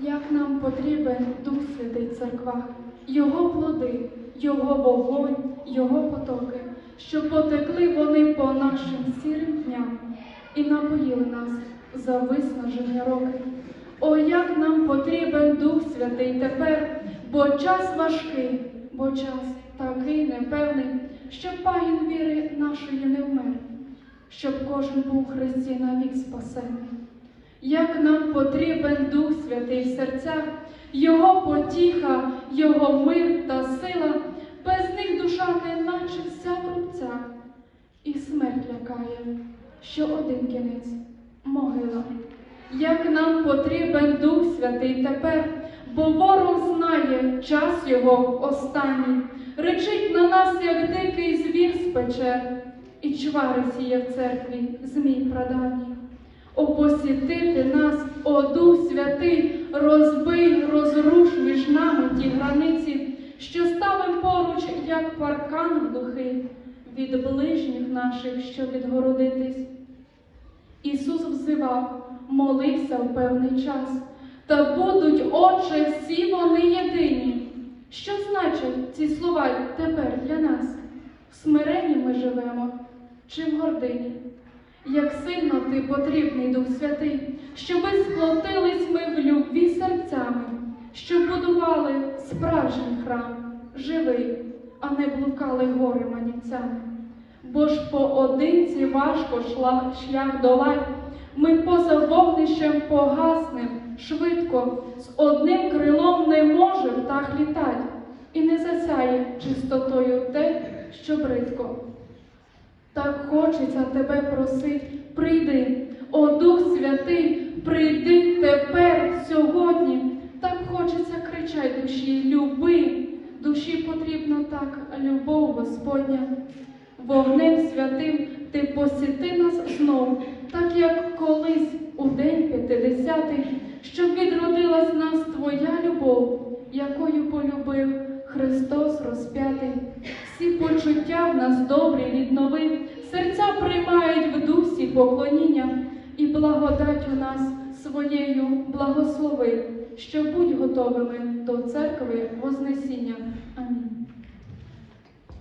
як нам потрібен Дух Святий в церквах, Його плоди, Його вогонь, Його потоки, щоб потекли вони по нашим сірим дням і напоїли нас за виснажені роки. О, як нам потрібен Дух Святий тепер, бо час важкий, бо час такий непевний, щоб пагін віри нашої не вмер, щоб кожен був Христі навік спасений. Як нам потрібен Дух Святий в серцях, Його потіха, Його мир та сила, без них душа не наче вся в рубцях, і смерть лякає, що один кінець могила. Як нам потрібен Дух Святий тепер, бо ворог знає час його останній, речить на нас, як дикий звір з печер, і чвари сіє в церкві змій прадавній. О, нас, о Дух Святий, розбий, розруш між нами ті границі, що ставим поруч, як паркан глухий, від ближніх наших, щоб відгородитись. Ісус взивав, молився в певний час, та будуть, Отче, всі вони єдині. Що значать ці слова тепер для нас? В смиренні ми живемо чи в гордині? Як сильно ти потрібний Дух Святий, щоби сплотились ми в любві серцями, щоб будували справжній храм, живий, а не блукали гори манівцями. Бо ж поодинці важко шла, шлях долать, ми поза вогнищем погаснем швидко, з одним крилом не може птах літать, і не засяє чистотою те, що бридко. Так хочеться тебе просить, прийди, о Дух Святий, прийди тепер, сьогодні. Так хочеться кричать душі, люби, душі потрібна так любов Господня. Вогнем святим ти посіти нас знов, так як колись у день п'ятидесятий, щоб відродилась нас твоя любов, почуття в нас добрі відновив, серця приймають в дусі поклоніння, і благодать у нас своєю благослови, що будь готовими до церкви Вознесіння. Амінь.